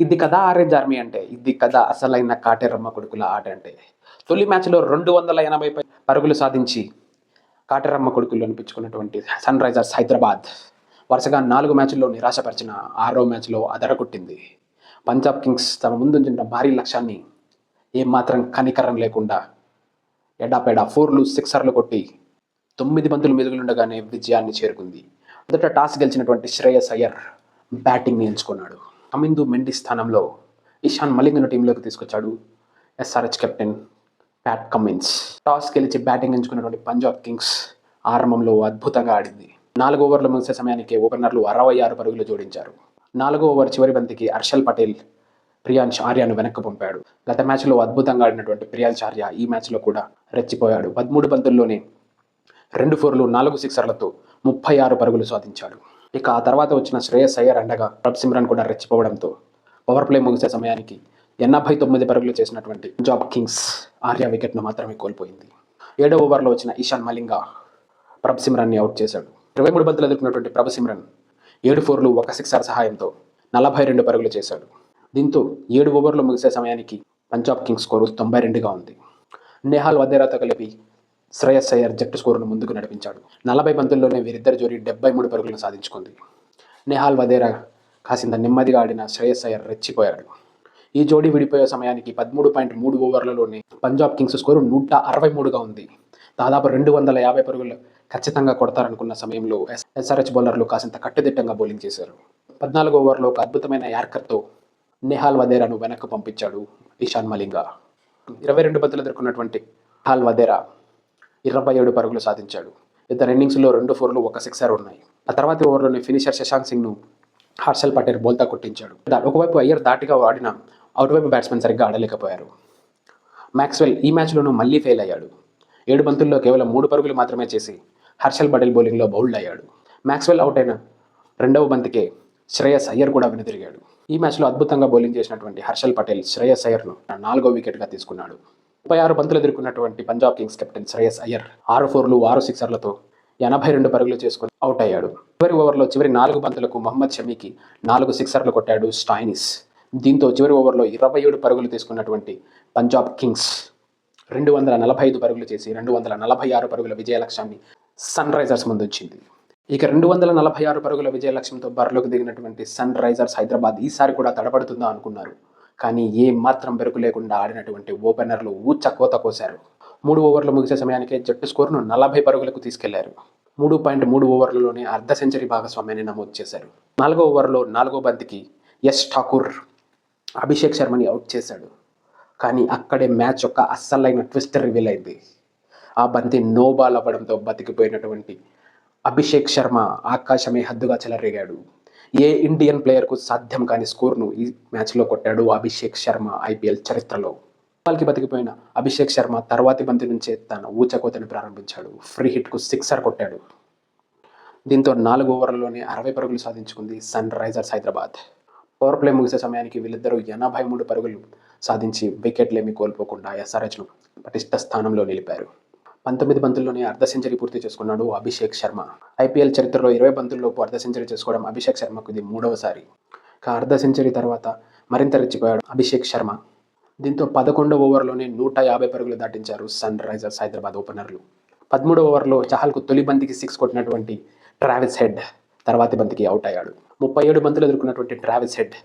ఇది కదా orange army అంటే ఇది కదా అసలైన కాటేరమ్మ కొడుకుల ఆట అంటే. తొలి మ్యాచ్లో రెండు వందల ఎనభై పరుగులు సాధించి కాటేరమ్మ కొడుకులు అనిపించుకున్నటువంటి సన్ రైజర్స్ హైదరాబాద్ వరుసగా నాలుగు మ్యాచ్ల్లో నిరాశపరిచిన ఆరో మ్యాచ్లో అదరగొట్టింది. పంజాబ్ కింగ్స్ తమ ముందుంచిన భారీ లక్ష్యాన్ని ఏమాత్రం కనికరం లేకుండా ఎడాపెడా ఫోర్లు సిక్సర్లు కొట్టి తొమ్మిది బంతులు మెదుగులుండగానే విజయాన్ని చేరుకుంది. మొదట టాస్ గెలిచినటువంటి శ్రేయస్ అయ్యర్ బ్యాటింగ్ని ఎంచుకున్నాడు. తమిందు మెండి స్థానంలో ఇషాన్ మలింగను టీంలోకి తీసుకొచ్చాడు SRH captain Pat Cummins toss గెలిచి బ్యాటింగ్ ఎంచుకున్నటువంటి పంజాబ్ కింగ్స్ ఆరంభంలో అద్భుతంగా ఆడింది. నాలుగు ఓవర్లు ముగిసే సమయానికి ఓపెనర్లు అరవై ఆరు పరుగులు జోడించారు. నాలుగో ఓవర్ చివరి బంతికి హర్షల్ పటేల్ ప్రియాంశ్ ఆర్యను వెనక్కు పంపాడు. గత మ్యాచ్లో అద్భుతంగా ఆడినటువంటి ప్రియాంశ్ ఆర్య ఈ మ్యాచ్లో కూడా రెచ్చిపోయాడు. పదమూడు బంతుల్లోనే రెండు ఫోర్లు నాలుగు సిక్సర్లతో ముప్పై ఆరు పరుగులు సాధించాడు. ఇక ఆ తర్వాత వచ్చిన శ్రేయస్ అయ్యర్ అండగా ప్రభ్ సిమ్రాన్ కూడా రెచ్చిపోవడంతో పవర్ ప్లే ముగిసే సమయానికి ఎనభై తొమ్మిది పరుగులు చేసినటువంటి జాబ్ కింగ్స్ ఆర్య వికెట్ను మాత్రమే కోల్పోయింది. ఏడో ఓవర్లో వచ్చిన ఈశాన్ మలింగా ప్రభ్ సిమ్రాన్ని అవుట్ చేశాడు. ఇరవై మూడు బంతులు ఎదుర్కొన్నటువంటి ప్రభ్ ఏడు ఫోర్లు ఒక సిక్సర్ సహాయంతో నలభై రెండు పరుగులు చేశాడు. దీంతో ఏడు ఓవర్లు ముగిసే సమయానికి పంజాబ్ కింగ్స్ స్కోరు తొంభై రెండుగా ఉంది. నేహాల్ వదేరాతో కలిపి శ్రేయస్ అయ్యర్ జట్టు స్కోరును ముందుకు నడిపించాడు. నలభై పంతుల్లోనే వీరిద్దరి జోడి డెబ్బై మూడు పరుగులను సాధించుకుంది. నేహాల్ వదేరా కాసింత నెమ్మదిగా ఆడిన శ్రేయస్ అయ్యర్ రెచ్చిపోయాడు. ఈ జోడీ విడిపోయే సమయానికి పదమూడు పాయింట్ మూడు ఓవర్లలోనే పంజాబ్ కింగ్స్ స్కోరు నూట అరవై మూడుగా ఉంది. దాదాపు రెండు వందల యాభై పరుగులు ఖచ్చితంగా కొడతారనుకున్న సమయంలో ఎస్ ఎస్ఆర్హెచ్ బౌలర్లు కాసింత కట్టుదిట్టంగా బౌలింగ్ చేశారు. పద్నాలుగు ఓవర్లో ఒక అద్భుతమైన యార్కర్తో నెహాల్ వదేరాను వెనక్కు పంపించాడు ఇషాన్ మలింగా. ఇరవై రెండు బంతులు ఎదుర్కొన్నటువంటి హాల్ వదేరా ఇరవై ఏడు పరుగులు సాధించాడు. ఇతని ఇన్నింగ్స్లో రెండు ఫోర్లు ఒక సిక్సర్ ఉన్నాయి. ఆ తర్వాత ఓవర్లోనే ఫినిషర్ శశాంక్ సింగ్ను హర్షల్ పటేల్ బోల్తా కొట్టించాడు. ఒకవైపు అయ్యర్ దాటిగా ఆడిన అవుట్వైపు బ్యాట్స్మెన్ సరిగ్గా ఆడలేకపోయారు. మ్యాక్స్వెల్ ఈ మ్యాచ్లోనూ మళ్ళీ ఫెయిల్ అయ్యాడు. ఏడు బంతుల్లో కేవలం మూడు పరుగులు మాత్రమే చేసి హర్షల్ పటేల్ బౌలింగ్లో బౌల్డ్ అయ్యాడు. మ్యాక్స్వెల్ అవుట్ అయిన రెండవ బంతికే శ్రేయస్ అయ్యర్ కూడా వెనుదిరిగాడు. ఈ మ్యాచ్లో అద్భుతంగా బౌలింగ్ చేసినటువంటి హర్షల్ పటేల్ శ్రేయస్ అయ్యర్ను నాలుగో వికెట్గా తీసుకున్నాడు. ముప్పై ఆరు బంతులు ఎదుర్కొన్నటువంటి పంజాబ్ కింగ్స్ కెప్టెన్ శ్రేయస్ అయ్యర్ ఆరు ఫోర్లు ఆరు సిక్సర్లతో ఎనభై రెండు పరుగులు చేసుకుని అవుట్ అయ్యాడు. చివరి ఓవర్లో చివరి నాలుగు బంతులకు మహమ్మద్ షమీకి నాలుగు సిక్సర్లు కొట్టాడు స్టాయినిస్. దీంతో చివరి ఓవర్లో ఇరవై ఏడు పరుగులు తీసుకున్నటువంటి పంజాబ్ కింగ్స్ రెండు వందల నలభై ఐదు పరుగులు చేసి రెండు వందల నలభై ఆరు పరుగుల విజయ లక్ష్యాన్ని సన్ రైజర్స్ ముందుంచింది ఇక రెండు వందల నలభై ఆరు పరుగుల విజయ లక్ష్యంతో బరిలోకి దిగినటువంటి సన్ రైజర్స్ హైదరాబాద్ ఈసారి కూడా తడబడుతుందా అనుకున్నారు. కానీ ఏ మాత్రం బెరుకు లేకుండా ఆడినటువంటి ఓపెనర్లు ఊచ కోత కోశారు. మూడు ఓవర్లు ముగిసే సమయానికే జట్టు స్కోరును నలభై పరుగులకు తీసుకెళ్ళారు. మూడు పాయింట్ మూడు ఓవర్లలోనే అర్ధ సెంచరీ భాగస్వామ్యాన్ని నమోదు చేశారు. నాలుగో ఓవర్లో నాలుగో బంతికి యశ్ ఠాకూర్ అభిషేక్ శర్మని అవుట్ చేశాడు. కానీ అక్కడే మ్యాచ్ యొక్క అస్సలైన ట్విస్ట్ రివీల్ అయింది. ఆ బంతి నో బాల్ అవ్వడంతో బతికిపోయినటువంటి అభిషేక్ శర్మ ఆకాశమే హద్దుగా చెలరేగాడు. ఏ ఇండియన్ ప్లేయర్కు సాధ్యం కాని స్కోర్ను ఈ మ్యాచ్లో కొట్టాడు అభిషేక్ శర్మ ఐపీఎల్ చరిత్రలో. బాల్కి బతికిపోయిన అభిషేక్ శర్మ తర్వాతి బంతి నుంచే తన ఊచకోతని ప్రారంభించాడు. ఫ్రీ హిట్కు సిక్సర్ కొట్టాడు. దీంతో నాలుగు ఓవర్లలోనే అరవై పరుగులు సాధించుకుంది Sunrisers Hyderabad. Power play ముగిసే సమయానికి వీళ్ళిద్దరూ ఎనభై మూడు పరుగులు సాధించి వికెట్లేమీ కోల్పోకుండా ఎస్ఆర్హెచ్ను పటిష్ట స్థానంలో నిలిపారు. పంతొమ్మిది బంతుల్లోనే అర్ధ సెంచరీ పూర్తి చేసుకున్నాడు అభిషేక్ శర్మ. ఐపీఎల్ చరిత్రలో ఇరవై బంతుల్లోపు అర్ధ సెంచరీ చేసుకోవడం అభిషేక్ శర్మకు ఇది మూడవసారి ఇక అర్ధ సెంచరీ తర్వాత మరింత రెచ్చిపోయాడు అభిషేక్ శర్మ. దీంతో పదకొండవ ఓవర్లోనే నూట యాభై పరుగులు దాటించారు సన్ రైజర్స్ హైదరాబాద్ ఓపెనర్లు. పదమూడవ ఓవర్లో చహల్కు తొలి బంతికి సిక్స్ కొట్టినటువంటి ట్రావిస్ హెడ్ తర్వాతి బంతికి అవుట్ అయ్యాడు. ముప్పై ఏడు బంతులు ఎదుర్కొన్నటువంటి ట్రావిస్ హెడ్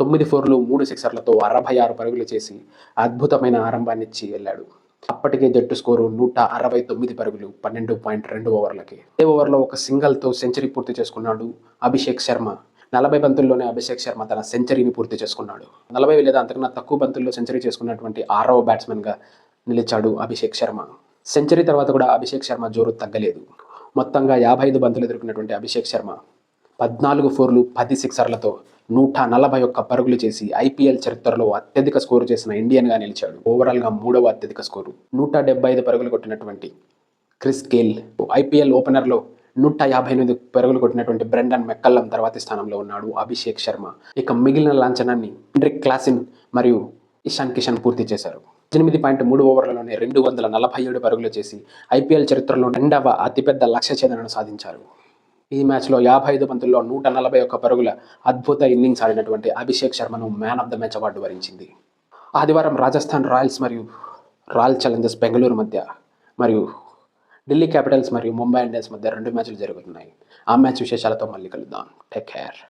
తొమ్మిది ఫోర్లు మూడు సిక్సర్లతో అరవై ఆరు పరుగులు చేసి అద్భుతమైన ఆరంభాన్ని ఇచ్చి వెళ్ళాడు. అప్పటికే జట్టు స్కోరు నూట అరవై తొమ్మిది పరుగులు పన్నెండు పాయింట్ రెండు ఓవర్లకి. అదే ఓవర్లో ఒక సింగల్తో సెంచరీ పూర్తి చేసుకున్నాడు? అభిషేక్ శర్మ. నలభై బంతుల్లోనే అభిషేక్ శర్మ తన సెంచరీని పూర్తి చేసుకున్నాడు. నలభై లేదా అంతకన్నా తక్కువ బంతుల్లో సెంచరీ చేసుకున్నటువంటి ఆరవ బ్యాట్స్మెన్గా నిలిచాడు అభిషేక్ శర్మ. సెంచరీ తర్వాత కూడా అభిషేక్ శర్మ జోరు తగ్గలేదు. మొత్తంగా యాభై ఐదు బంతులు ఎదుర్కొన్నటువంటి అభిషేక్ శర్మ పద్నాలుగు ఫోర్లు పది సిక్సర్లతో నూట నలభై ఒక్క పరుగులు చేసి ఐపీఎల్ చరిత్రలో అత్యధిక స్కోరు చేసిన ఇండియన్గా నిలిచాడు. ఓవరాల్గా మూడవ అత్యధిక స్కోరు. నూట డెబ్బై ఐదు పరుగులు కొట్టినటువంటి క్రిస్ గేల్ ఐపీఎల్ ఓపెనర్లో నూట యాభై ఎనిమిది పరుగులు కొట్టినటువంటి బ్రెండన్ మెక్కల్లం తర్వాతి స్థానంలో ఉన్నాడు అభిషేక్ శర్మ. ఇక మిగిలిన లాంఛనాన్ని హెండ్రిక్ క్లాసిన్ మరియు ఇషాన్ కిషన్ పూర్తి చేశారు. ఎనిమిది పాయింట్ మూడు ఓవర్లలోనే రెండు వందల నలభై ఏడు పరుగులు చేసి ఐపీఎల్ చరిత్రలో రెండవ అతిపెద్ద లక్ష్య ఛేదనను సాధించారు. ఈ మ్యాచ్లో యాభై ఐదు పంతుల్లో నూట నలభై ఒక్క పరుగుల అద్భుత ఇన్నింగ్స్ ఆడినటువంటి Abhishek శర్మను man of the match award వరించింది. ఆదివారం రాజస్థాన్ రాయల్స్ మరియు రాయల్ ఛాలెంజర్స్ బెంగళూరు మధ్య మరియు ఢిల్లీ క్యాపిటల్స్ మరియు ముంబై ఇండియన్స్ మధ్య రెండు మ్యాచ్లు జరుగుతున్నాయి. ఆ మ్యాచ్ విశేషాలతో మళ్ళీ కలుద్దాం. Take care.